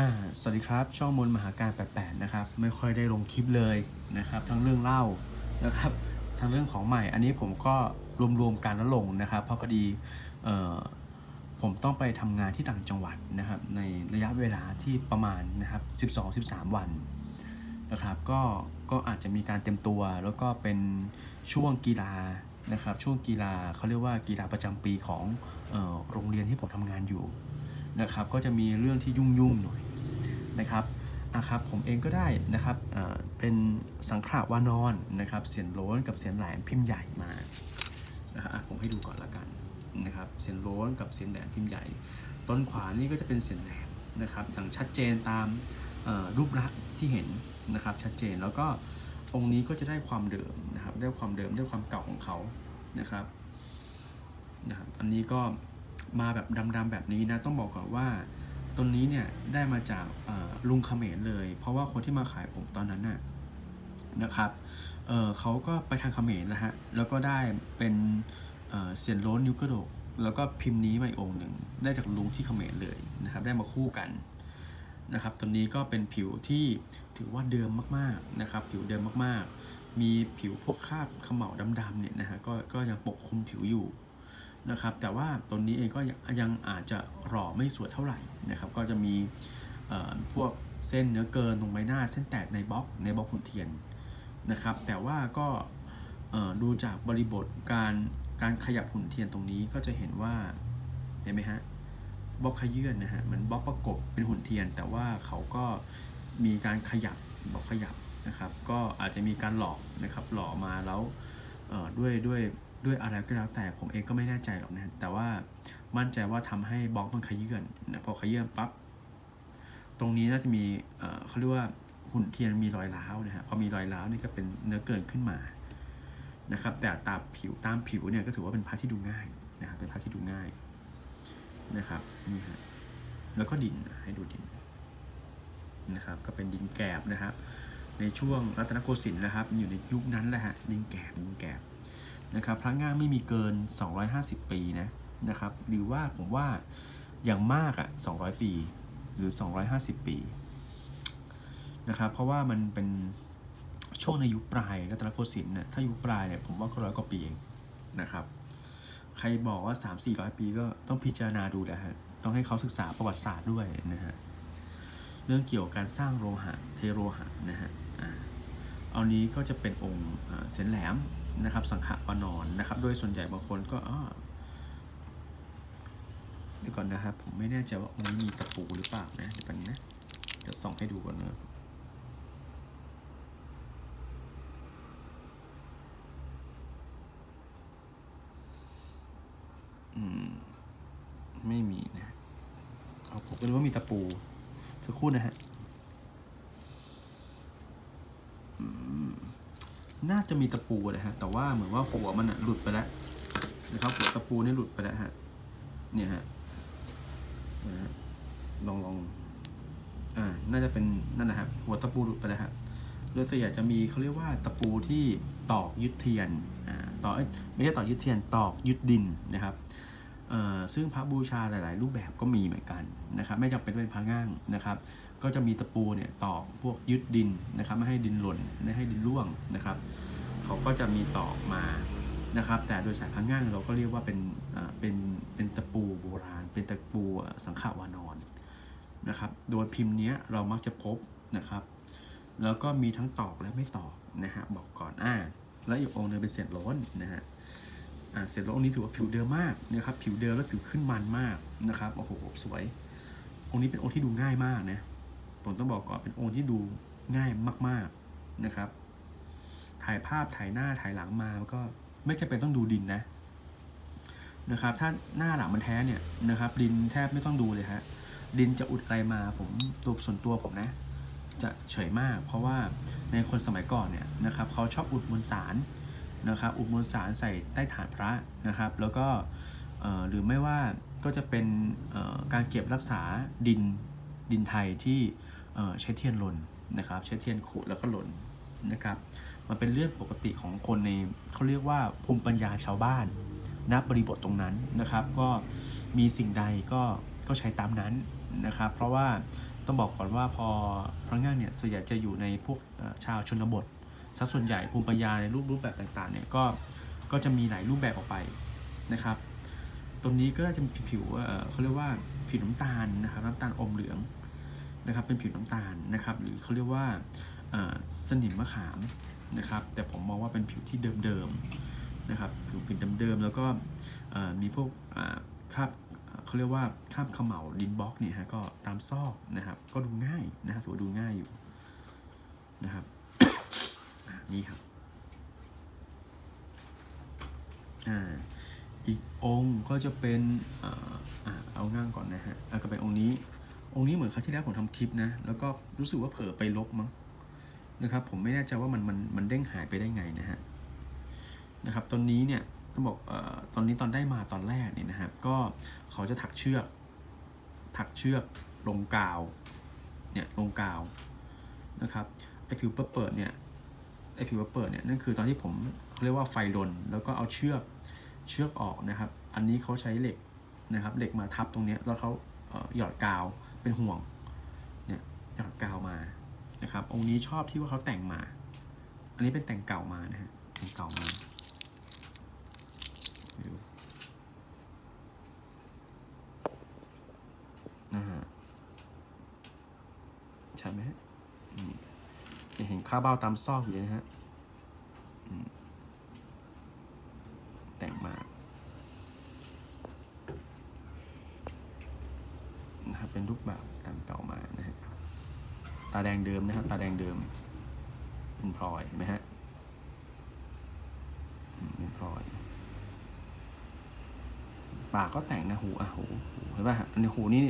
อ่าสวัสดีครับ ช่องมนมหาการ88นะครับ ไม่ค่อยได้ลงคลิปเลยนะครับ ทั้งเรื่องเล่านะครับ ทั้งเรื่องของใหม่ อันนี้ผมก็รวมๆกันแล้วลงนะครับ เพราะพอดีเอ่อผมต้องไปทำงานที่ต่างจังหวัดนะครับ ในระยะเวลาที่ประมาณนะครับ 12-13 วันนะครับ ก็ก็อาจจะมีการเต็มตัว แล้วก็เป็นช่วงกีฬานะครับ ช่วงกีฬาเขาเรียกว่ากีฬาประจำปีของออโรงเรียนที่ผมทำงานอยู่นะครับ ก็จะมีเรื่องที่ยุ่งๆหน่อย นะครับอะครับผมเองก็ได้นะครับเป็นสังขารวานอนนะครับเสียนโล้นกับเสียนแหลมพิมพ์ใหญ่มานะครับผมให้ดูก่อนละกันนะครับเสียนโล้นกับเสียนแหลมพิมพ์ใหญ่ ต้นขวานี่ก็จะเป็นเสียนแหลมนะครับอย่างชัดเจนตามรูปลักษณ์ที่เห็นนะครับชัดเจนแล้วก็องค์นี้ก็จะได้ความเดิมนะครับได้ความเดิมได้ความเก่าของเขานะครับนะครับ อันนี้ก็มาแบบดำๆแบบนี้นะต้องบอกก่อนว่า ต้นนี้เนี่ยได้มาจากลุงเขมรเลย เพราะว่าคนที่มาขายผมตอนนั้นน่ะนะครับเเขาก็ไปทางเขมรนะฮะแล้วก็ได้เป็นเอ่อเซียนโล้นนิ้วกระโดก แล้วก็พิมพ์นี้มาอีกองหนึ่งได้จากลุงที่เขมรเลยนะครับ ได้มาคู่กันนะครับตัวนี้ก็เป็นผิวที่ถือว่าเดิมมากๆนะครับ ผิวเดิมมากๆ มีผิวพวกคราบเขม่าดำๆเนี่ยนะฮะก็ก็ยังปกคลุมผิวอยู่ นะครับ แต่ว่าตัวนี้เองก็ยังอาจจะหล่อไม่สวยเท่าไหร่นะครับ ก็จะมีพวกเส้นเนื้อเกินตรงใบหน้า เส้นแตกในบล็อกในบล็อกหุ่นเทียนนะครับ แต่ว่าก็ดูจากบริบทการการขยับหุ่นเทียนตรงนี้ก็จะเห็นว่าเห็นไหมฮะบล็อกขยื่นนะฮะเหมือนบล็อกประกบเป็นหุ่นเทียน แต่ว่าเขาก็มีการขยับบล็อกขยับนะครับ ก็อาจจะมีการหลอกนะครับหล่อมาแล้วด้วยด้วย ด้วยอะไรก็แล้วแต่ผมเองก็ไม่แน่ใจหรอกนะ แต่ว่ามั่นใจว่าทำให้บล็อกมันขยื่นนะพอขยื่นปั๊บตรงนี้น่าจะมีเอ่อเขาเรียกว่าหุ่นเทียนมีรอยร้าวนะฮะพอมีรอยร้าวนี่ก็เป็นเนื้อเกินขึ้นมานะครับ แต่ตามผิวตามผิวเนี่ยก็ถือว่าเป็นพระที่ดูง่ายนะครับเป็นพระที่ดูง่ายนะครับนี่ฮะแล้วก็ดินให้ดูดินนะครับ ก็เป็นดินแกบนะครับในช่วงรัตนโกสินทร์นะครับ อยู่ในยุคนั้นแหละฮะดินแกบดินแกบ นะครับพระง่างไม่มีเกิน 250 ปีนะนะครับหรือว่าผมว่าอย่างมากอะ่ะ200 ปีหรือ 250 ปีนะครับเพราะว่ามันเป็นช่วงในยุคปลายรัตนโกสินทร์น่ะถ้ายุคปลายเนี่ยผมว่าก็ร้อยกว่าปีเองนะครับใครบอกว่า 3 4 0 0 ปีก็ต้องพิจารณาดูแหละฮะต้องให้เขาศึกษาประวัติศาสตร์ด้วยนะฮะเรื่องเกี่ยวกับการสร้างโลหะเทโลหะนะฮะอ่าเอานี้ก็จะเป็นองค์เส้นแหลม นะครับ สังขะปนอนนะครับ โดยส่วนใหญ่บางคนก็อ้อเดี๋ยวก่อนนะครับ ผมไม่แน่ใจว่าองค์นี้มีตะปูหรือเปล่านะเดี๋ยวแป๊บนึงนะจะส่องให้ดูก่อนนะอืมไม่มีนะเอาผมก็รู้ว่ามีตะปูสักครู่นะฮะ น่าจะมีตะปูเลยฮะ แต่ว่าเหมือนว่าหัวมันอะหลุดไปแล้วนะครับหัวตะปูนี่หลุดไปแล้วฮะ เนี่ยฮะลองลองอ่า น่าจะเป็นนั่นนะฮะหัวตะปูหลุดไปแล้วฮะโดยส่วนใหญ่จะมีเขาเรียกว่าตะปูที่ตอกยึดเทียน อ่า ตอกไม่ใช่ตอกยึดเทียน ตอกยึดดินนะครับเอ่อซึ่งพระบูชาหลาย ๆ รูปแบบก็มีเหมือนกันนะครับ ไม่จำเป็นเป็นพระง่างนะครับ ก็จะมีตะปูเนี่ยตอกพวกยึดดินนะครับ ไม่ให้ดินหล่นไม่ให้ดินร่วงนะครับ เขาก็จะมีตอกมานะครับ แต่โดยสายพังง่างเราก็เรียกว่าเป็นเป็นเป็นตะปูโบราณ เป็นตะปูสังขาวานอนนะครับ โดยพิมพ์เนี้ยเรามักจะพบนะครับ แล้วก็มีทั้งตอกและไม่ตอกนะฮะบอกก่อนอ่าและอีกองค์นึงเป็นเศษล้นนะฮะอ่าเศษล้นองค์นี้ถือว่าผิวเดิมมากนะครับ ผิวเดิมแล้วผิวขึ้นมันมากนะครับโอ้โหสวยองค์นี้เป็นองค์ที่ดูง่ายมากนะ ผมต้องบอกก่อนเป็นองค์ที่ดูง่ายมาก ๆนะครับ ถ่ายภาพถ่ายหน้าถ่ายหลังมาก็ไม่จำเป็นต้องดูดินนะนะครับ ถ้าหน้าหลังมันแท้เนี่ยนะครับ ดินแทบไม่ต้องดูเลยฮะดินจะอุดอะไรมาผมตัวส่วนตัวผมนะ จะเฉยมาก เพราะว่าในคนสมัยก่อนเนี่ยนะครับเขาชอบอุดมวลสารนะครับ อุดมวลสารใส่ใต้ฐานพระนะครับ แล้วก็หรือไม่ว่าก็จะเป็นการเก็บรักษาดินดินไทยที่ ใช้เทียนหล่นนะครับ ใช้เทียนขูดแล้วก็หล่นนะครับ มันเป็นเรื่องปกติของคนในเขาเรียกว่าภูมิปัญญาชาวบ้านณบริบทตรงนั้นนะครับ ก็มีสิ่งใดก็ก็ใช้ตามนั้นนะครับ เพราะว่าต้องบอกก่อนว่าพอพนักงานเนี่ยส่วนใหญ่จะอยู่ในพวกชาวชนบทซะส่วนใหญ่ภูมิปัญญาในรูปรูปแบบต่างๆเนี่ยก็ก็จะมีหลายรูปแบบออกไปนะครับ ตรงนี้ก็จะมีผิวเอ่อเขาเรียกว่าผิวน้ำตาลนะครับน้ำตาลอมเหลือง นะครับเป็นผิวน้ำตาลนะครับหรือเขาเรียกว่าสนิมมะขามนะครับแต่ผมมองว่าเป็นผิวที่เดิมๆนะครับผิวเป็นเดิมๆแล้วก็มีพวกอ่าคราบเขาเรียกว่าคราบเขม่าดินบล็อกเนี่ยฮะก็ตามซอกนะครับก็ดูง่ายนะครับถือว่าดูง่ายอยู่นะครับนี่ครับอีกองค์ก็จะเป็นอ่าอ่าเอานั่งก่อนนะฮะอะก็เป็นองค์นี้ องค์นี้เหมือนครั้งที่แล้วผมทำคลิปนะ แล้วก็รู้สึกว่าเผลอไปลบมั้งนะครับ ผมไม่แน่ใจว่ามันมันมันเด้งหายไปได้ไงนะฮะนะครับตอนนี้เนี่ยต้องบอกเอ่อตอนนี้ตอนได้มาตอนแรกเนี่ยนะครับ ก็เขาจะถักเชือก ถักเชือกลงกาวเนี่ยลงกาวนะครับไอผิวเปิดเนี่ยไอผิวเปิดเนี่ยนั่นคือตอนที่ผมเขาเรียกว่าไฟลนแล้วก็เอาเชือกเชือกออกนะครับ อันนี้เขาใช้เหล็กนะครับเหล็กมาทับตรงนี้แล้วเขาเอ่อหยอดกาว เป็นห่วงเนี่ยหยอดกาวมานะครับ องค์นี้ชอบที่ว่าเขาแต่งมา อันนี้เป็นแต่งเก่ามานะฮะแต่งเก่ามาดูนะฮะชัดไหมฮะจะเห็นค่าเบ้าตามซอกอยู่นะฮะ แต่งมานะครับเป็นรูปแบบตามเก่ามานะฮะตาแดงเดิมนะครับ ตาแดงเดิมเป็นพลอยเห็นไหมฮะอืมเป็นพลอย ปากก็แต่งนะหูอะหูหูเห็นป่ะฮะอันนี้หูนี่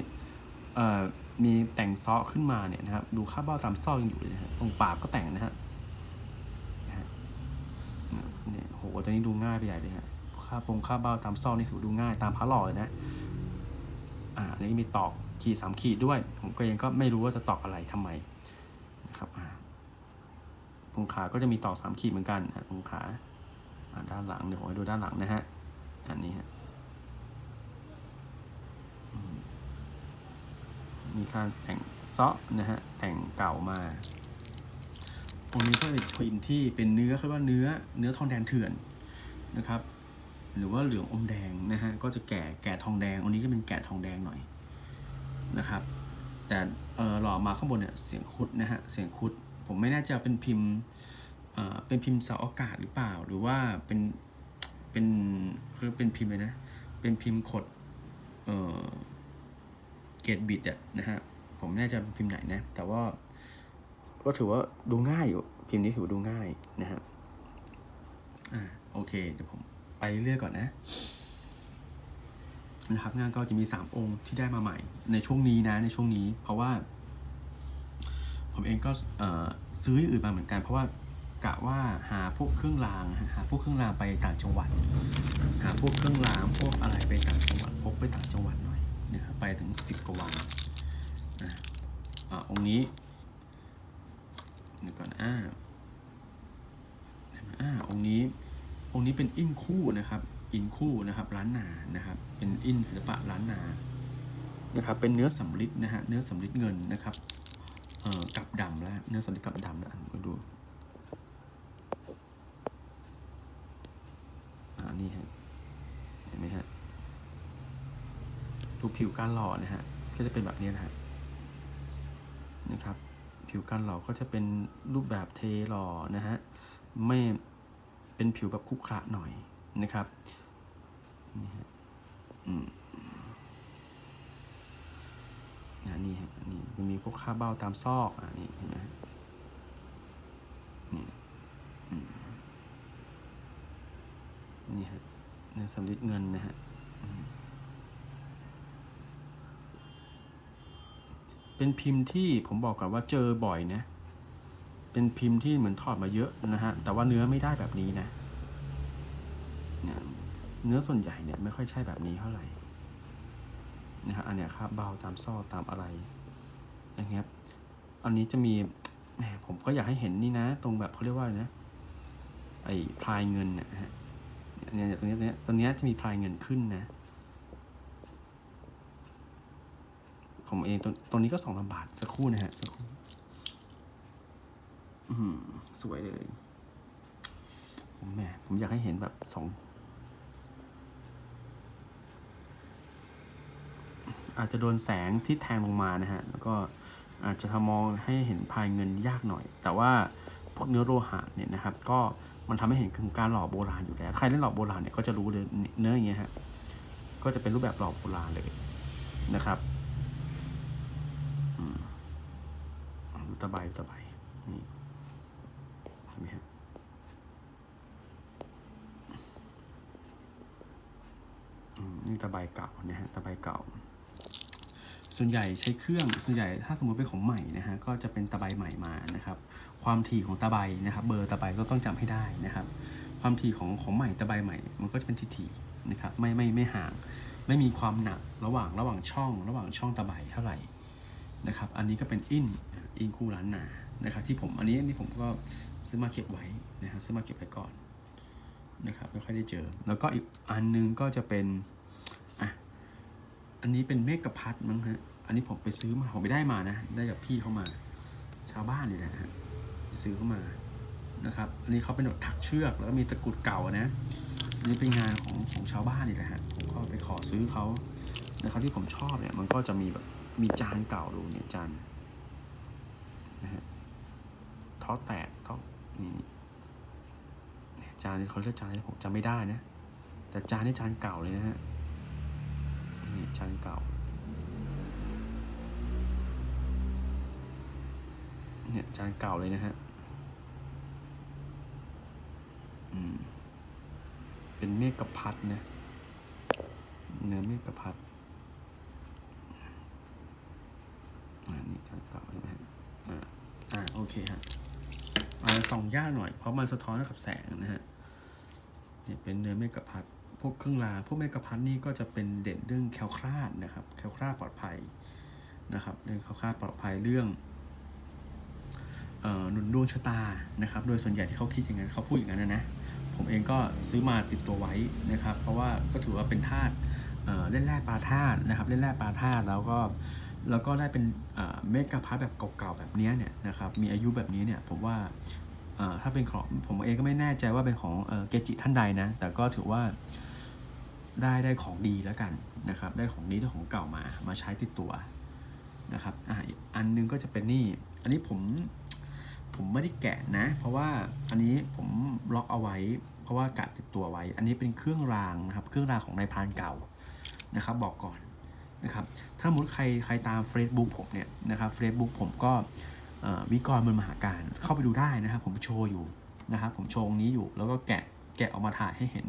เอ่อมีแต่งซ้อขึ้นมาเนี่ยนะครับ ดูค่าเบ้าตามซอกยังอยู่เลยนะฮะตรงปากก็แต่งนะฮะเนี่ยโหตัวนี้ดูง่ายไปใหญ่เลยฮะค่าปงค่าเบ้าตามซอกนี่ถือดูง่ายตามพระหล่อเลยนะอ่าอันนี้มีตอกขีดสามขีดด้วย ผมก็ยังก็ไม่รู้ว่าจะตอกอะไรทำไมนะครับอ่าตรงขาก็จะมีตอกสามขีดเหมือนกันอะตรงขาอ่าด้านหลังเดี๋ยวผมให้ดูด้านหลังนะฮะอันนี้ฮะอืม มีการแต่งเซาะนะฮะแต่งเก่ามาตรงนี้ก็เป็นพิมพ์ที่เป็นเนื้อเขาเรียกว่าเนื้อเนื้อทองแดงเถื่อนนะครับ หรือว่าเหลืองอมแดงนะฮะก็จะแก่แก่ทองแดงอันนี้ก็เป็นแก่ทองแดงหน่อยนะครับ แต่เออหล่อมาข้างบนเนี่ยเสียงคุดนะฮะเสียงคุด ผมไม่แน่ใจเป็นพิมพ์เอ่อเป็นพิมพ์เสาอากาศหรือเปล่า หรือว่าเป็นเป็นเขาเรียกเป็นพิมพ์เลยนะเป็นพิมพ์ขดเอ่อ เกตบิดอะนะฮะผมไม่แน่ใจพิมพ์ไหนนะ แต่ว่าก็ถือว่าดูง่ายอยู่ พิมพ์นี้ถือว่าดูง่ายนะฮะอ่าโอเค เดี๋ยวผมไปเรื่อยๆก่อนนะนะครับงานก็จะมี 3 องค์ที่ได้มาใหม่ ในช่วงนี้นะในช่วงนี้ เพราะว่า ผมเองก็เออซื้ออื่นมาเหมือนกัน เพราะว่ากะว่าหาพวกเครื่องรางหาพวกเครื่องรางไปต่างจังหวัด หาพวกเครื่องรางพวกอะไรไปต่างจังหวัดพกไปต่างจังหวัดหน่อย นะครับไปถึงสิบกว่าวันนะอ่าองค์นี้เดี๋ยวก่อนอ่าอ่าองค์นี้องค์นี้เป็นอินคู่นะครับ อินคู่นะครับล้านนานะครับ เป็นอินศิลปะล้านนานะครับ เป็นเนื้อสำริดนะฮะเนื้อสำริดเงินนะครับเอ่อกับดำแล้วเนื้อสำริดกับดำแล้วมาดูอ่านี่ฮะเห็นไหมฮะ ดูผิวการหล่อนะฮะก็จะเป็นแบบนี้นะฮะนะครับ ผิวการหล่อก็จะเป็นรูปแบบเทหล่อนะฮะไม่เป็นผิวแบบคุกคระหน่อยนะครับนี่ฮะอืมนี่ฮะนี่มันมีพวกค่าเบ้าตามซอกอ่านี่เห็นไหมฮะนี่นี่ฮะเนื้อสำลิดเงินนะฮะอืม เป็นพิมพ์ที่ผมบอกก่อนว่าเจอบ่อยนะ เป็นพิมพ์ที่เหมือนถอดมาเยอะนะฮะ แต่ว่าเนื้อไม่ได้แบบนี้นะ เนื้อส่วนใหญ่เนี่ยไม่ค่อยใช่แบบนี้เท่าไหร่นะฮะ อันเนี้ยครับเบาตามซอตามอะไรอย่างเงี้ยอันนี้จะมีแหมผมก็อยากให้เห็นนี่นะ ตรงแบบเขาเรียกว่านะ ไอ้พลายเงินนะฮะเนี่ยเนี่ยตรงเนี้ยเนี่ยตรงเนี้ยจะมีพลายเงินขึ้นนะ ผมเองตรงตรงนี้ก็สองพันบาท สักครู่นะฮะ สักครู่สวยเลย ผมแหมผมอยากให้เห็นแบบสอง อาจจะโดนแสงที่แทงลงมานะฮะ แล้วก็อาจจะทำมองให้เห็นภายเงินยากหน่อย แต่ว่าพวกเนื้อโลหะเนี่ยนะครับ ก็มันทำให้เห็นถึงการหล่อโบราณอยู่แล้ว ใครเล่นหล่อโบราณเนี่ยก็จะรู้เลยเนื้ออย่างเงี้ยฮะ ก็จะเป็นรูปแบบหล่อโบราณเลยนะครับอืมดู ตะไบตะไบนี่เห็นไหมฮะอืมนี่ตะไบเก่านะฮะตะไบเก่า ส่วนใหญ่ใช้เครื่องส่วนใหญ่ถ้าสมมติเป็นของใหม่นะฮะก็จะเป็นตะไบใหม่มานะครับ ความถี่ของตะไบนะครับ เบอร์ตะไบก็ต้องจำให้ได้นะครับ ความถี่ของของใหม่ตะไบใหม่ มันก็จะเป็นถี่ๆนะครับไม่ไม่ไม่ห่าง ไม่มีความหนักระหว่างระหว่างช่อง ระหว่างช่องตะไบเท่าไหร่ นะครับ อันนี้ก็เป็นอินอินคู่ล้านนานะครับ ที่ผมอันนี้อันนี้ผมก็ซื้อมาเก็บไว้นะครับซื้อมาเก็บไว้ก่อนนะครับไม่ค่อยได้เจอ แล้วก็อีกอันนึงก็จะเป็นอะอันนี้เป็นเมกะพัดมั้งฮะอันนี้ผมไปซื้อมาผมไปได้มานะ ได้กับพี่เขามา ชาวบ้านนี่แหละฮะไปซื้อเข้ามานะครับ อันนี้เขาเป็นแบบถักเชือกแล้วก็มีตะกรุดเก่านะอันนี้เป็นงานของของชาวบ้านนี่แหละฮะผมก็ไปขอซื้อเขานะครับที่ผมชอบเนี่ยมันก็จะมีแบบ มีจานเก่าดูเนี่ยจานนะฮะท้อแตกท้อนี่เนี่ยจานนี้เขาเรียกจานอะไรผมจำไม่ได้นะ แต่จานนี่จานเก่าเลยนะฮะนี่จานเก่าเนี่ยจานเก่าเลยนะฮะอืมเป็นเมฆกะพัดนะเนื้อเมฆกะพัด อันนี้จานเก่าใช่ไหมฮะอ่าอ่าโอเคฮะอ่าส่องยากหน่อยเพราะมันสะท้อนกับแสงนะฮะเนี่ยเป็นเนื้อเมกะพัดพวกเครื่องรางพวกเมกะพัดนี่ก็จะเป็นเด่นเรื่องแคลคลาดนะครับแคลคลาดปลอดภัยนะครับเรื่องแคลคลาดปลอดภัยเรื่องเอ่อหนุนดวงชะตานะครับ โดยส่วนใหญ่ที่เขาคิดอย่างนั้นเขาพูดอย่างนั้นนะนะ ผมเองก็ซื้อมาติดตัวไว้นะครับ เพราะว่าก็ถือว่าเป็นธาตุเล่นแร่ปลาธาตุนะครับ เล่นแร่ปลาธาตุแล้วก็ แล้วก็ได้เป็นเมกะพัดแบบเก่าๆแบบนี้เนี่ยนะครับมีอายุแบบนี้เนี่ยผมว่าถ้าเป็นของผมเองก็ไม่แน่ใจว่าเป็นของเกจิท่านใดนะ แต่ก็ถือว่าได้ได้ของดีแล้วกันนะครับ ได้ของดีได้ของเก่ามามาใช้ติดตัวนะครับอะอันนึงก็จะเป็นนี่ อันนี้ผมผมไม่ได้แกะนะ เพราะว่าอันนี้ผมล็อกเอาไว้ เพราะว่ากะติดตัวไว้ อันนี้เป็นเครื่องรางนะครับ เครื่องรางของนายพรานเก่านะครับ บอกก่อน นะครับถ้ามุดใครใครตาม Facebook ผมเนี่ยนะครับเฟซบุ๊กผมก็วิกรมันมหาการเข้าไปดูได้นะครับ ผมโชว์อยู่นะครับ ผมโชว์งนี้อยู่ แล้วก็แกะแกะออกมาถ่ายให้เห็น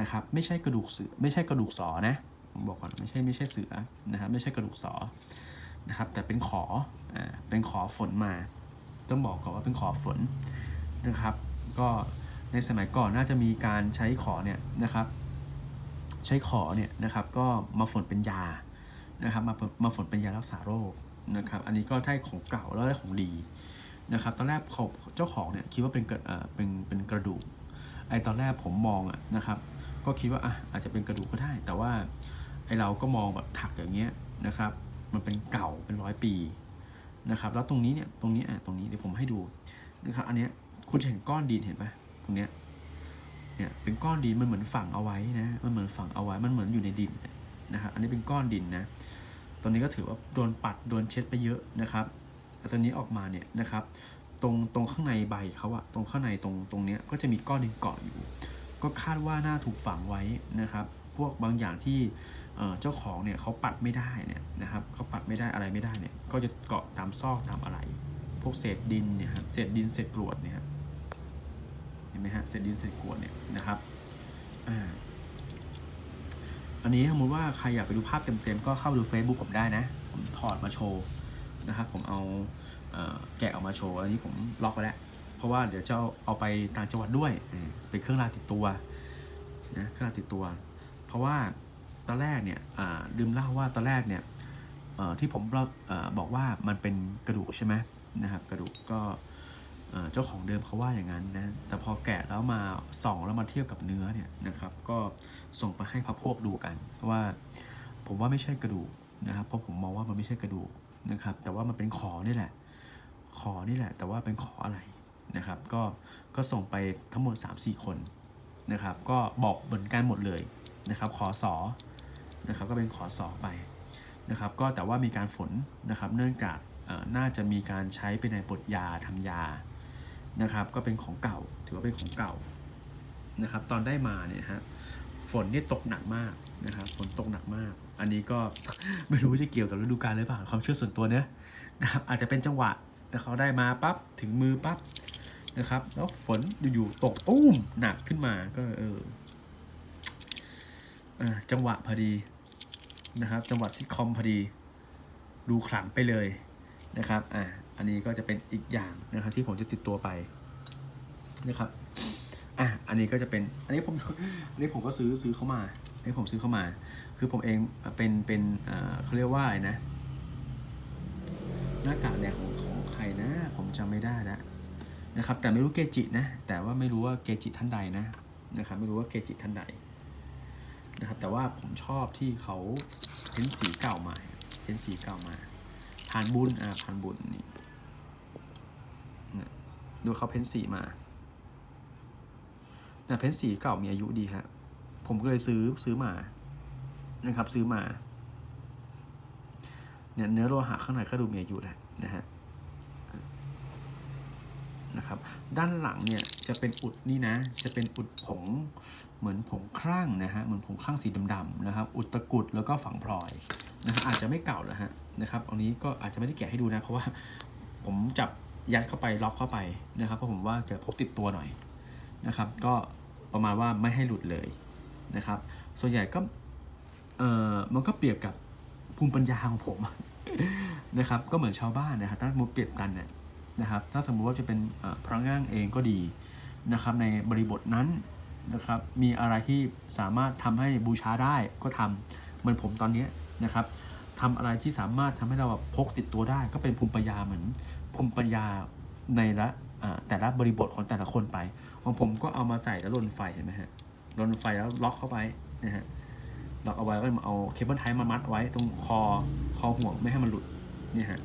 นะครับ ไม่ใช่กระดูกเสือไม่ใช่กระดูกสอนะผมบอกก่อนไม่ใช่ไม่ใช่เสือนะครับ ไม่ใช่กระดูกสอนะครับ แต่เป็นขออ่าเป็นขอฝนมา ต้องบอกก่อนว่าเป็นขอฝนนะครับ ก็ในสมัยก่อนน่าจะมีการใช้ขอเนี่ยนะครับ ใช้ขอเนี่ยนะครับก็มาฝนเป็นยานะครับมามาฝนเป็นยารักษาโรคนะครับอันนี้ก็ได้ของเก่าแล้วได้ของดีนะครับตอนแรกเขาเจ้าของเนี่ยคิดว่าเป็นกระเอ่อเป็นเป็นกระดูกไอตอนแรกผมมองอะนะครับก็คิดว่าอะอาจจะเป็นกระดูกก็ได้ แต่ว่าไอเราก็มองแบบถักอย่างเงี้ยนะครับมันเป็นเก่าเป็นร้อยปีนะครับแล้วตรงนี้เนี่ยตรงนี้อะตรงนี้เดี๋ยวผมให้ดูนะครับอันเนี้ยคุณเห็นก้อนดินเห็นปะตรงเนี้ย เนี่ยเป็นก้อนดินมันเหมือนฝังเอาไว้นะ มันเหมือนฝังเอาไว้ มันเหมือนอยู่ในดินนะครับ อันนี้เป็นก้อนดินนะ ตอนนี้ก็ถือว่าโดนปัดโดนเช็ดไปเยอะนะครับแต่ตอนนี้ออกมาเนี่ยนะครับ ตรงตรงข้างในใบเขาอะตรงข้างในตรงตรงเนี้ยก็จะมีก้อนดินเกาะอยู่ ก็คาดว่าน่าถูกฝังไว้นะครับ พวกบางอย่างที่เเจ้าของเนี่ยเขาปัดไม่ได้เนี่ยนะครับเขาปัดไม่ได้อะไรไม่ได้เนี่ย ก็จะเกาะตามซอกตามอะไร พวกเศษดินเนี่ยครับเศษดินเศษกรวดเนี่ยครับ ห็นไหมฮะเศษดินเศษกรวดเนี่ยนะครับอันนี้สมมติว่าใครอยากไปดูภาพเต็มๆ ก็เข้าดู Facebook ผมได้นะ ผมถอดมาโชว์นะครับผมเอาเอแกะออกมาโชว์ อันนี้ผมล็อกไว้แล้ว เพราะว่าเดี๋ยวจะเอาไปต่างจังหวัดด้วย เป็นเครื่องรางติดตัวนะเครื่องรางติดตัว เพราะว่าตอนแรกเนี่ยอ่าลืมเล่าว่าตอนแรกเนี่ยที่ผมบอกว่ามันเป็นกระดูกใช่ไหมนะครับกระดูกก็ เจ้าของเดิมเขาว่าอย่างนั้นนะ แต่พอแกะแล้วมาส่องแล้วมาเทียบกับเนื้อเนี่ยนะครับ ก็ส่งไปให้พระพวกดูกันว่า ผมว่าไม่ใช่กระดูกนะครับ เพราะผมมองว่ามันไม่ใช่กระดูกนะครับ แต่ว่ามันเป็นขอนี่แหละ ขอนี่แหละ แต่ว่าเป็นขออะไรนะครับ ก็ก็ส่งไปทั้งหมด 3-4 คนนะครับ ก็บอกเหมือนกันหมดเลยนะครับ ขอสอนะครับก็เป็นขอสอไปนะครับ ก็แต่ว่ามีการฝนนะครับ เนื่องจากน่าจะมีการใช้เป็นในบทยาทำยา นะครับ ก็เป็นของเก่า ถือว่าเป็นของเก่านะครับ ตอนได้มาเนี่ยฮะฝนนี่ตกหนักมากนะครับฝนตกหนักมาก อันนี้ก็ไม่รู้จะเกี่ยวกับฤดูกาลหรือเปล่าความเชื่อส่วนตัวเนอะนะครับอาจจะเป็นจังหวะแต่เขาได้มาปั๊บถึงมือปั๊บนะครับ แล้วฝนอยู่ๆตกตุ้มหนักขึ้นมาก็เออจังหวะพอดีนะครับ จังหวะซิทคอมพอดีดูขลังไปเลยนะครับอ่า อันนี้ก็จะเป็นอีกอย่างนะครับที่ผมจะติดตัวไปนะครับอะอันนี้ก็จะเป็นอันนี้ผมอันนี้ผมก็ซื้อซื้อเข้ามาอันนี้ผมซื้อเข้ามา คือผมเองเป็นเป็นเอ่อเขาเรียกว่าอะไรนะหน้ากากเนี่ยของของใครนะผมจำไม่ได้แล้วนะครับ แต่ไม่รู้เกจินะ แต่ว่าไม่รู้ว่าเกจิท่านใดนะนะครับไม่รู้ว่าเกจิท่านใดนะครับแต่ว่าผมชอบที่เขาเพ้นสีเก่ามาเพ้นสีเก่ามาผ่านบุญอ่าผ่านบุญนี่ ดูเขาเพ้นสีมาแต่เพ้นสีเก่ามีอายุดีฮะ ผมก็เลยซื้อซื้อมา นะครับ ซื้อมา เนี่ยเนื้อโลหะข้างในก็ดูมีอายุแหละนะฮะ นะครับ ด้านหลังเนี่ยจะเป็นอุดนี่นะ จะเป็นอุดผงเหมือนผงครั่งนะฮะ เหมือนผงครั่งสีดำๆนะครับ อุดตะกุดแล้วก็ฝังพลอยนะฮะอาจจะไม่เก่าแล้วฮะนะครับอันนี้ก็อาจจะไม่ได้แกะให้ดูนะ เพราะว่าผมจับ ยัดเข้าไปล็อกเข้าไปนะครับเพราะผมว่าจะพกติดตัวหน่อยนะครับ ก็ประมาณว่าไม่ให้หลุดเลยนะครับ ส่วนใหญ่ก็เอ่อมันก็เปรียบกับภูมิปัญญาของผมนะครับ ก็เหมือนชาวบ้านนะครับถ้าสมมติเปรียบกันเนี่ยนะครับ ถ้าสมมุติว่าจะเป็นพระง่างเองก็ดีนะครับ ในบริบทนั้นนะครับ มีอะไรที่สามารถทำให้บูชาได้ก็ทำเหมือนผมตอนนี้นะครับทำอะไรที่สามารถทำให้เราแบบพกติดตัวได้ ก็เป็นภูมิปัญญาเหมือน ภูมิปัญญาในละแต่ละบริบทของแต่ละคนไป ของผมก็เอามาใส่แล้วลนไฟเห็นไหมฮะลนไฟแล้วล็อกเข้าไปนะฮะล็อกเอาไว้ก็เอาเคเบิลไทป์มามัดไว้ตรงคอคอห่วงไม่ให้มันหลุดเนี่ยฮะ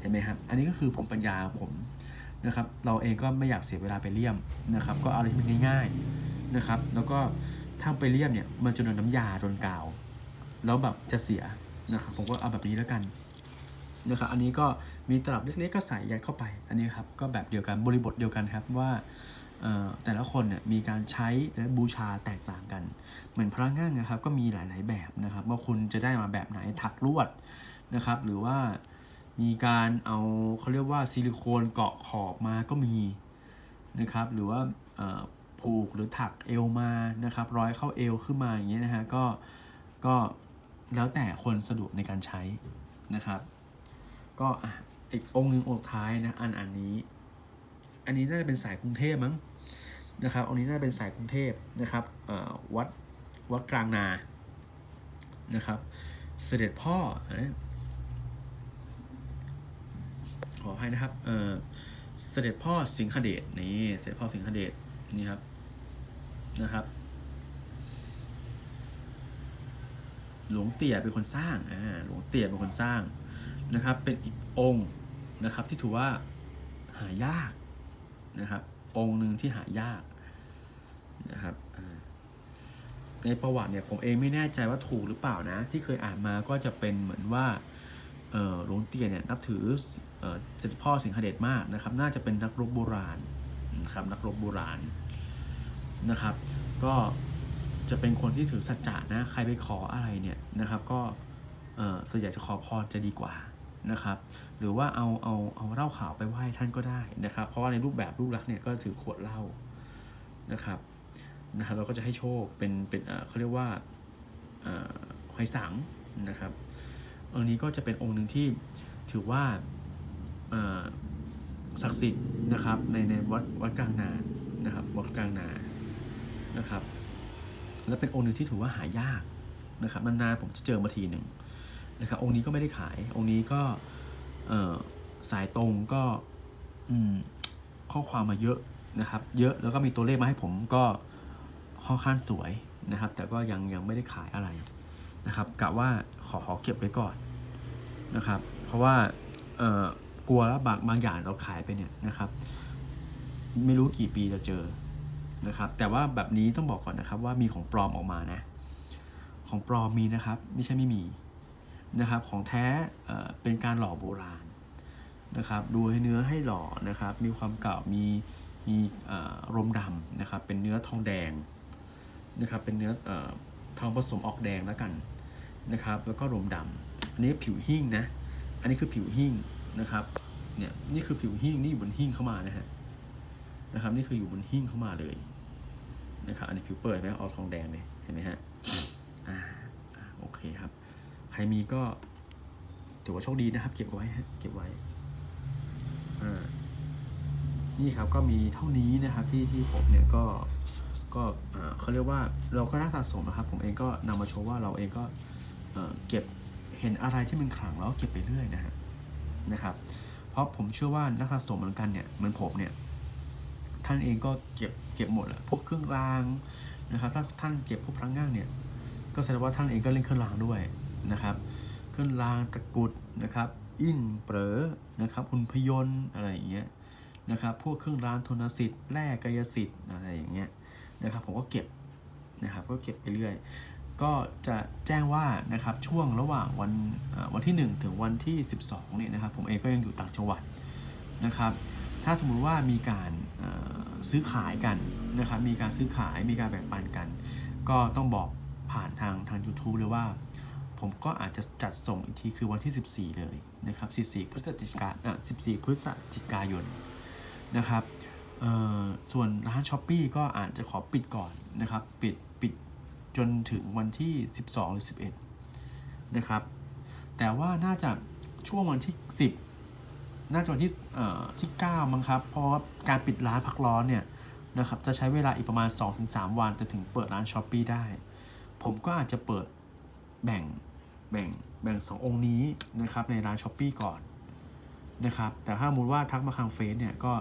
เห็นไหมครับ อันนี้ก็คือผมปัญญาผมนะครับ เราเองก็ไม่อยากเสียเวลาไปเลี่ยมนะครับ ก็เอาอะไรที่มันง่ายๆนะครับ แล้วก็ถ้าไปเลี่ยมเนี่ยมันจะโดนน้ำยาโดนกาว แล้วแบบจะเสียนะครับ ผมก็เอาแบบนี้แล้วกัน นะครับอันนี้ก็มีตลับเล็กๆก็ใส่ยัดเข้าไปอันนี้ครับก็แบบเดียวกันบริบทเดียวกันครับว่าแต่ละคนเนี่ยมีการใช้และบูชาแตกต่างกัน เหมือนพระง่างนะครับก็มีหลายๆแบบนะครับ ว่าคุณจะได้มาแบบไหนถักลวดนะครับ หรือว่ามีการเอาเขาเรียกว่าซิลิโคนเกาะขอบมาก็มีนะครับ หรือว่าผูกหรือถักเอวมานะครับ ร้อยเข้าเอวขึ้นมาอย่างเงี้ยนะฮะก็ก็แล้วแต่คนสะดวกในการใช้นะครับ ก็อีกองค์หนึ่งองค์ท้ายนะอันอันนี้ อันนี้น่าจะเป็นสายกรุงเทพมั้งนะครับองค์นี้น่าจะเป็นสายกรุงเทพนะครับวัดวัดกลางนานะครับ เสด็จพ่อขอให้นะครับเสด็จพ่อสิงหเดชนี่เสด็จพ่อสิงหเดชนี่ครับนะครับ หลวงเตี่ยเป็นคนสร้างอ่าหลวงเตี่ยเป็นคนสร้าง นะครับเป็นอีกองค์นะครับที่ถือว่าหายากนะครับองค์หนึ่งที่หายากนะครับในประวัติเนี่ยผมเองไม่แน่ใจว่าถูกหรือเปล่านะ ที่เคยอ่านมาก็จะเป็นเหมือนว่าหลวงเตี่ยเนี่ยนับถือเอ่อเสด็จพ่อสิงหเดชมากนะครับ น่าจะเป็นนักรบโบราณนะครับนักรบโบราณนะครับ ก็จะเป็นคนที่ถือสัจจะนะใครไปขออะไรเนี่ยนะครับ ก็เส่วนใหญ่จะขอพรจะดีกว่า นะครับ หรือว่าเอาเอาเอาเหล้าขาวไปไหว้ท่านก็ได้นะครับ เพราะว่าในรูปแบบรูปลักษณ์เนี่ยก็ถือขวดเหล้านะครับนะครับเราก็จะให้โชคเป็นเป็นเออเขาเรียกว่าอ่อหอยสังนะครับองค์นี้ก็จะเป็นองค์หนึ่งที่ถือว่าอ่อศักดิ์สิทธิ์นะครับในในวัดวัดกลางนานะครับวัดกลางนานะครับ และเป็นองค์หนึ่งที่ถือว่าหายากนะครับนานๆผมจะเจอมาทีหนึ่ง นะครับองค์นี้ก็ไม่ได้ขาย องค์นี้ก็สายตรงก็ข้อความมาเยอะนะครับ เยอะแล้วก็มีตัวเลขมาให้ผมก็ค่อนข้างสวยนะครับ แต่ก็ยังยังไม่ได้ขายอะไรนะครับกะว่าขอขอเก็บไว้ก่อนนะครับ เพราะว่าเอ่อกลัวแล้วบางบางอย่างเราขายไปเนี่ยนะครับ ไม่รู้กี่ปีจะเจอนะครับ แต่ว่าแบบนี้ต้องบอกก่อนนะครับว่ามีของปลอมออกมานะ ของปลอมมีนะครับ ไม่ใช่ไม่มี นะครับของแท้เป็นการหล่อโบราณนะครับดูให้เนื้อให้หล่อนะครับ มีความเก่ามีมีรมดำนะครับ เป็นเนื้อทองแดงนะครับ เป็นเนื้ออทองผสมออกแดงแล้วกันนะครับ แล้วก็รมดำอันนี้ผิวหิ้งนะ อันนี้คือผิวหิ้งนะครับเนี่ยนี่คือผิวหิ้งนี่อยู่บนหิ้งเข้ามานะฮะนะครับ นี่คืออยู่บนหิ้งเข้ามาเลยนะครับ อันนี้ผิวเปิดไหมเอาทองแดงเลยเห็นไหมฮะอ่าโอเคครับ รมีก็ถือว่าโชคดีนะครับ เก็บไว้ฮะเก็บไว้นี่ครับก็มีเท่านี้นะครับที่ที่ผมเนี่ยก็ก็เขาเรียกว่าเราก็น่าสะสมนะครับ ผมเองก็นำมาโชว์ว่าเราเองก็เอ่อเก็บเห็นอะไรที่มันขลังแล้วเก็บไปเรื่อยนะฮะนะครับ เพราะผมเชื่อว่านักสะสมเหมือนกันเนี่ยเหมือนผมเนี่ยท่านเองก็เก็บเก็บหมดแหละพวกเครื่องรางนะครับ ถ้าท่านเก็บพวกพลังงานเนี่ย ก็แสดงว่าท่านเองก็เล่นเครื่องรางด้วย นะครับ เครื่องรางตะกุดนะครับ อินเปรอนะครับหุ่นพยนต์อะไรอย่างเงี้ยนะครับ พวกเครื่องรางโทนสิทธิ์แร่กายสิทธิ์อะไรอย่างเงี้ยนะครับผมก็เก็บนะครับก็เก็บไปเรื่อย ก็จะแจ้งว่านะครับช่วงระหว่างวันวันที่ 1 ถึงวันที่ 12เนี่ยนะครับผมเองก็ยังอยู่ต่างจังหวัดนะครับถ้าสมมุติว่ามีการซื้อขายกันนะครับ มีการซื้อขาย มีการแบ่งปันกัน ก็ต้องบอกผ่านทางทาง YouTube เลยว่า ผมก็อาจจะจัดส่งอีกทีคือวันที่ 14 เลยนะครับ 14 พฤศจิกาอะ14 พฤศจิกายนนะครับส่วนร้านช้อปปีก็อาจจะขอปิดก่อนนะครับปิดปิดจนถึงวันที่ 12 หรือ 11 นะครับ แต่ว่าน่าจะช่วงวันที่ 10 น่าจะวันที่เอ่อที่ 9 มั้งครับ เพราะว่าการปิดร้านพักร้อนเนี่ยนะครับจะใช้เวลาอีกประมาณ 2-3 วันจะถึงเปิดร้านช้อปปีได้ ผมก็อาจจะเปิดแบ่ง แบ่งแบ่งสององค์นี้นะครับในร้านช้อปปีก่อนนะครับแต่ถ้าสมมติว่าทักมาทางเฟซเนี่ยก็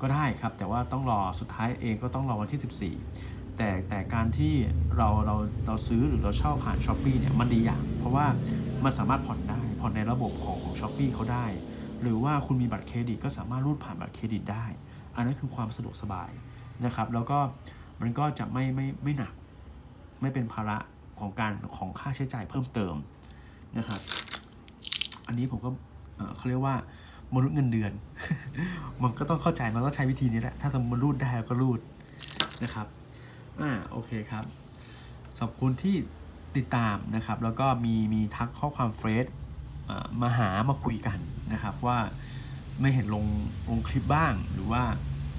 ก็ได้ครับ แต่ว่าต้องรอสุดท้ายเองก็ต้องรอวันที่ 14 แต่แต่การที่เราเราเราซื้อหรือเราเช่าผ่านช้อปปีเนี่ยมันดีอย่าง เพราะว่ามันสามารถผ่อนได้ผ่อนในระบบของของช้อปปีเขาได้ หรือว่าคุณมีบัตรเครดิตก็สามารถรูดผ่านบัตรเครดิตได้ อันนั้นคือความสะดวกสบายนะครับแล้วก็มันก็จะไม่ไม่ไม่หนัก ไม่เป็นภาระของการของค่าใช้จ่ายเพิ่มเติม นะครับ อันนี้ผมก็เขาเรียกว่ามนุษย์เงินเดือน มันก็ต้องเข้าใจมันก็ใช้วิธีนี้แหละ ถ้าสมมติรูดได้ก็รูดนะครับ อ่าโอเคครับขอบคุณที่ติดตามนะครับ แล้วก็มีมีทักข้อความเฟรดอ่ามาหามาคุยกันนะครับ ว่าไม่เห็นลงลงคลิปบ้าง หรือว่า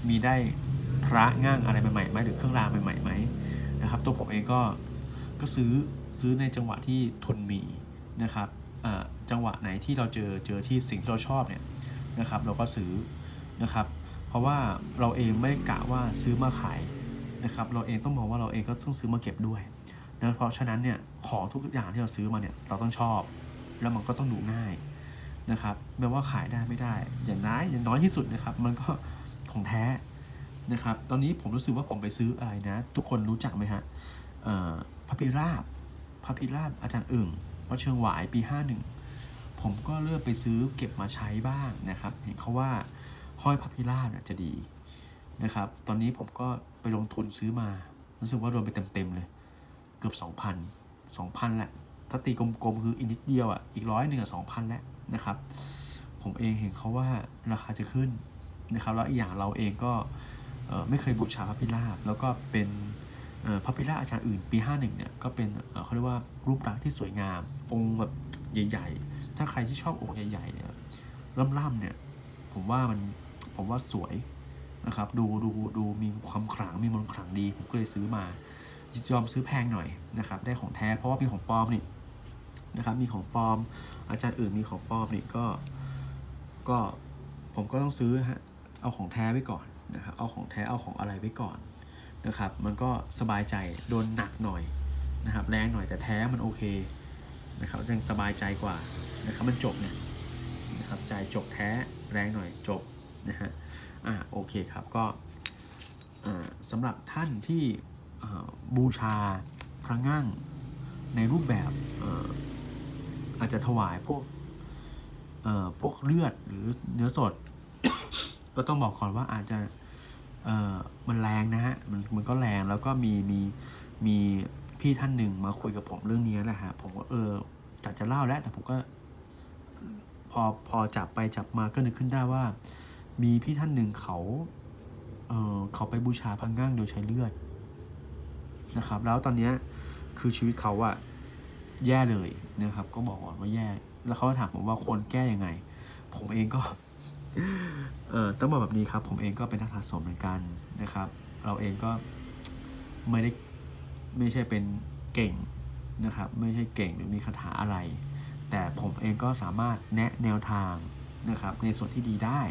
มีได้พระง่างอะไรใหม่ๆไหมหรือเครื่องรางใหม่ๆไหมนะครับ ตัวผมเองก็ก็ซื้อซื้อในจังหวะที่ทุนมี นะครับจังหวะไหนที่เราเจอเจอที่สิ่งที่เราชอบเนี่ยนะครับ เราก็ซื้อนะครับ เพราะว่าเราเองไม่ได้กะว่าซื้อมาขายนะครับ เราเองต้องมองว่าเราเองก็ต้องซื้อมาเก็บด้วยนะเพราะฉะนั้นเนี่ยของทุกอย่างที่เราซื้อมาเนี่ยเราต้องชอบ แล้วมันก็ต้องดูง่ายนะครับไม่ว่าขายได้ไม่ได้ อย่างน้อยอย่างน้อยที่สุดนะครับ มันก็ของแท้นะครับ ตอนนี้ผมรู้สึกว่าผมไปซื้ออะไรนะ ทุกคนรู้จักไหมฮะพระพิราบพระพิราบอาจารย์อึ่ง วัดเชิงหวายปี 51 ผมก็เลือกไปซื้อเก็บมาใช้บ้างนะครับ เห็นเขาว่าห้อยพระพิราบเนี่ยจะดีนะครับ ตอนนี้ผมก็ไปลงทุนซื้อมา รู้สึกว่ารวมไปเต็มๆเลย เกือบ 2,000 2,000แหละ ถ้าตีกลมๆ คืออีกนิดเดียวอะ อีกร้อยหนึ่งอะ2,000 แล้วนะครับ ผมเองเห็นเขาว่าราคาจะขึ้นนะครับ แล้วอีกอย่างเราเองก็ไม่เคยบูชาพระพิราบแล้วก็เป็น พระพิราอาจารย์อื่นปี 51เนี่ยก็เป็นเอ่อเขาเรียกว่ารูปลักษณ์ที่สวยงาม องค์แบบใหญ่ๆ ถ้าใครที่ชอบองค์ใหญ่ๆเนี่ยล่ำๆเนี่ยผมว่ามันผมว่าสวยนะครับดูดูดูมีความขลังมีมนต์ขลังดีผมก็เลยซื้อมายอมซื้อแพงหน่อยนะครับได้ของแท้เพราะว่ามีของปลอมนี่นะครับมีของปลอม อาจารย์อื่นมีของปลอมนี่ก็ก็ผมก็ต้องซื้อฮะเอาของแท้ไว้ก่อนนะครับเอาของแท้เอาของอะไรไว้ก่อน นะครับ มันก็สบายใจโดนหนักหน่อยนะครับแรงหน่อยแต่แท้มันโอเคนะครับยังสบายใจกว่านะครับมันจบเนี่ยนะครับจ่ายจบแท้แรงหน่อยจบนะฮะอ่าโอเคครับก็อ่าสำหรับท่านที่บูชาพระงั่งในรูปแบบเอ่ออาจจะถวายพวกเอ่อพวกเลือดหรือเนื้อสด ก็ต้องบอกก่อนว่าอาจจะ เอ่อมันแรงนะฮะมันมันก็แรงแล้วก็มีมีมีพี่ท่านหนึ่งมาคุยกับผมเรื่องนี้แหละฮะผมก็เออจัดจะเล่าแล้วแต่ผมก็ พอพอจับไปจับมาก็นึกขึ้นได้ว่า มีพี่ท่านหนึ่งเขาเออเขาไปบูชาพังงั่งโดยใช้เลือดนะครับ แล้วตอนเนี้ยคือชีวิตเขาอะแย่เลยนะครับ ก็บอกก่อนว่าแย่ แล้วเขาถามผมว่าควรแก้ยังไง ผมเองก็ เออต้องบอกแบบนี้ครับ ผมเองก็เป็นนักสะสมเหมือนกันนะครับ เราเองก็ไม่ได้ไม่ใช่เป็นเก่งนะครับ ไม่ใช่เก่งหรือมีคาถาอะไร แต่ผมเองก็สามารถแนะแนวทางนะครับ ในส่วนที่ดีได้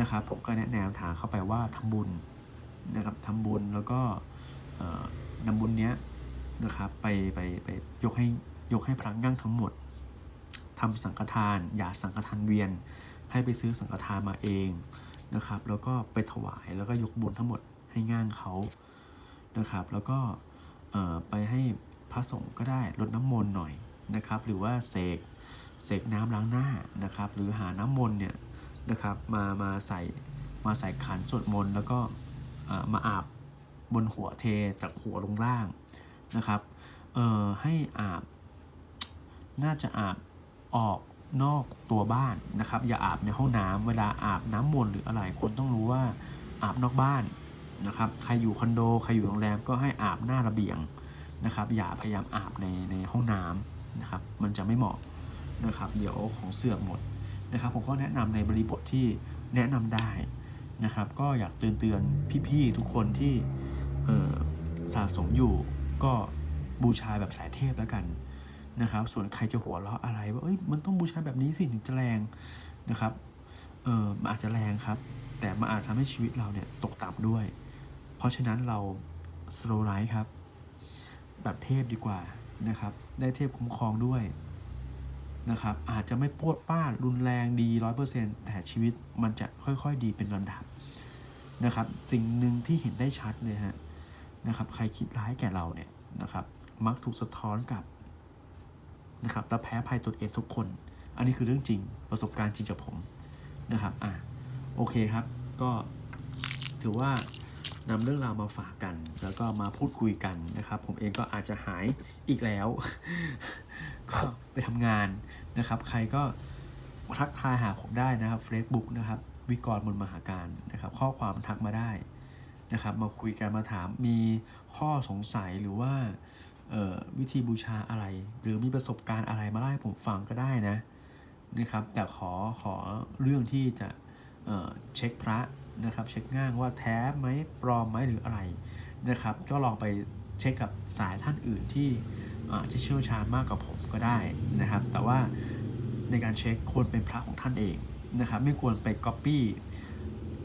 นะครับ ผมก็แนะแนวทางเข้าไปว่าทำบุญนะครับทำบุญแล้วก็นำบุญเนี้ยนะครับไปไปไปยกให้ยกให้พระงั่งทั้งหมดทำสังฆทาน อย่าสังฆทานเวียน ให้ไปซื้อสังฆทานมาเองนะครับ แล้วก็ไปถวายแล้วก็ยกบุญทั้งหมดให้ง่างเขานะครับ แล้วก็ไปให้พระสงฆ์ก็ได้ลดน้ำมนต์หน่อยนะครับ หรือว่าเสกเสกน้ำล้างหน้านะครับ หรือหาน้ำมนต์เนี่ยนะครับมามาใส่มาใส่ขันสวดมนต์แล้วก็มาอาบบนหัวเทจากหัวลงล่างนะครับเอ่อให้อาบน่าจะอาบออก นอกตัวบ้านนะครับ อย่าอาบในห้องน้ำเวลาอาบน้ำมนต์หรืออะไรคนต้องรู้ว่าอาบนอกบ้านนะครับใครอยู่คอนโดใครอยู่โรงแรมก็ให้อาบหน้าระเบียงนะครับ อย่าพยายามอาบในในห้องน้ำนะครับ มันจะไม่เหมาะนะครับ เดี๋ยวของเสื่อมหมดนะครับ ผมก็แนะนำในบริบทที่แนะนำได้นะครับ ก็อยากเตือนเตือนพี่ๆทุกคนที่สะสมอยู่ก็บูชาแบบสายเทพแล้วกัน นะครับ ส่วนใครจะหัวเราะอะไรว่าเอ้ยมันต้องบูชาแบบนี้สิถึงจะแรงนะครับเออมันอาจจะแรงครับ แต่มันอาจทำให้ชีวิตเราเนี่ยตกต่ำด้วย เพราะฉะนั้นเรา slow life ครับ แบบเทพดีกว่านะครับ ได้เทพคุ้มครองด้วยนะครับ อาจจะไม่ปวดป้านรุนแรงดีร้อยเปอร์เซ็นแต่ชีวิตมันจะค่อยๆดีเป็นลำดับนะครับ สิ่งหนึ่งที่เห็นได้ชัดเลยฮะนะครับ ใครคิดร้ายแก่เราเนี่ยนะครับ มักถูกสะท้อนกลับ นะครับและแพ้ภัยตนเองทุกคน อันนี้คือเรื่องจริงประสบการณ์จริงจากผมนะครับอะโอเคครับ ก็ถือว่านำเรื่องราวมาฝากกัน แล้วก็มาพูดคุยกันนะครับ ผมเองก็อาจจะหายอีกแล้ว ก็ไปทำงานนะครับ ใครก็ทักทายหาผมได้นะครับ Facebook นะครับ วิกรมนมหาการนะครับ ข้อความทักมาได้นะครับ มาคุยกันมาถามมีข้อสงสัยหรือว่า วิธีบูชาอะไร หรือมีประสบการณ์อะไรมาเล่าให้ผมฟังก็ได้นะนะครับ แต่ขอขอเรื่องที่จะเเช็คพระนะครับ เช็คง่างว่าแท้ไหมปลอมไหมหรืออะไรนะครับ ก็ลองไปเช็คกับสายท่านอื่นที่อาจจะเชี่ยวชาญมากกว่าผมก็ได้นะครับ แต่ว่าในการเช็คควรเป็นพระของท่านเองนะครับ ไม่ควรไปก๊อปปี้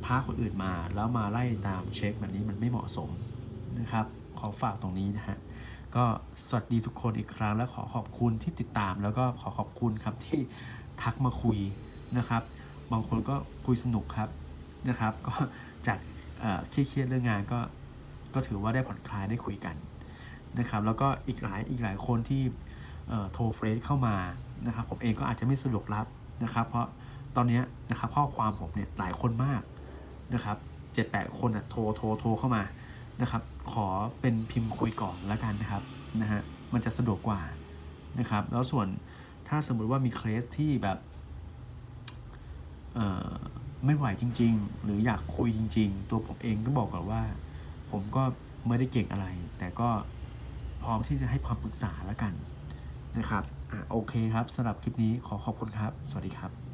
พระคนอื่นมา แล้วมาไล่ตามเช็คแบบนี้มันไม่เหมาะสมนะครับ ขอฝากตรงนี้นะฮะ ก็สวัสดีทุกคนอีกครั้งและขอขอบคุณที่ติดตาม แล้วก็ขอขอบคุณครับที่ทักมาคุยนะครับ บางคนก็คุยสนุกครับนะครับ ก็จากเอ่อเครียดเรื่องงานก็ก็ถือว่าได้ผ่อนคลายได้คุยกันนะครับ แล้วก็อีกหลายอีกหลายคนที่โทรเฟรนเข้ามานะครับผมเองก็อาจจะไม่สะดวกรับนะครับ เพราะตอนนี้นะครับข้อความผมเนี่ยหลายคนมากนะครับเจ็ดแปดคนอะโทรโทรโทรเข้ามา นะครับ ขอเป็นพิมพ์คุยก่อนแล้วกันนะครับนะฮะมันจะสะดวกกว่านะครับ แล้วส่วนถ้าสมมุติว่ามีเคสที่แบบเอ่อไม่ไหวจริง ๆ หรืออยากคุยจริง ๆ ตัวผมเองก็บอกก่อนว่า ผมก็ไม่ได้เก่งอะไร แต่ก็พร้อมที่จะให้ความปรึกษาแล้วกันนะครับอะโอเคครับสำหรับคลิปนี้ขอขอบคุณครับ สวัสดีครับ